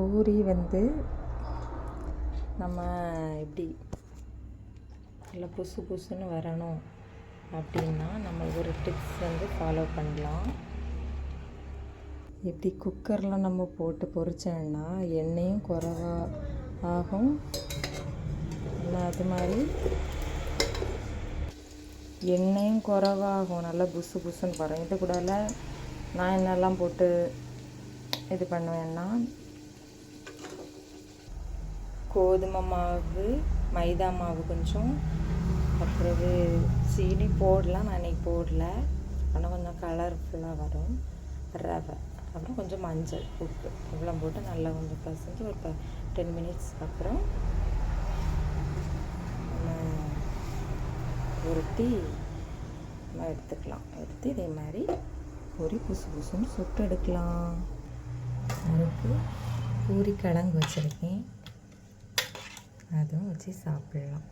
பூரி வந்து நம்ம எப்படி நல்லா புசு புசுன்னு வரணும் அப்படின்னா நம்ம ஒரு டிப்ஸ் வந்து ஃபாலோ பண்ணலாம். எப்படி குக்கரில் நம்ம போட்டு பொரிச்சோன்னா எண்ணெயும் குறைவா ஆகும். அது மாதிரி எண்ணெயும் குறைவாகும். நல்லா புசு புசுன்னு வரும். இது கூடல நான் என்னெல்லாம் போட்டு இது பண்ணுவேன்னா கோதுமை மாவு மைதா மாவு கொஞ்சம். அப்புறம் சீனி போடலாம். நான் இன்றைக்கி போடல. ஆனால் கொஞ்சம் கலர்ஃபுல்லாக வரும். ரவை. அப்புறம் கொஞ்சம் மஞ்சள் உப்பு. இவ்வளோ போட்டு நல்லா கொஞ்சம் பசஞ்சு ஒரு ப டென் மினிட்ஸ் அப்புறம் உருட்டி நம்ம எடுத்துக்கலாம். எடுத்து இதே மாதிரி பொறி புசு புசுன்னு சுட்டு எடுக்கலாம். அதுக்கு பூரி கிழங்கு வச்சுருக்கேன். அதுவும் வச்சு சாப்பிட்லாம்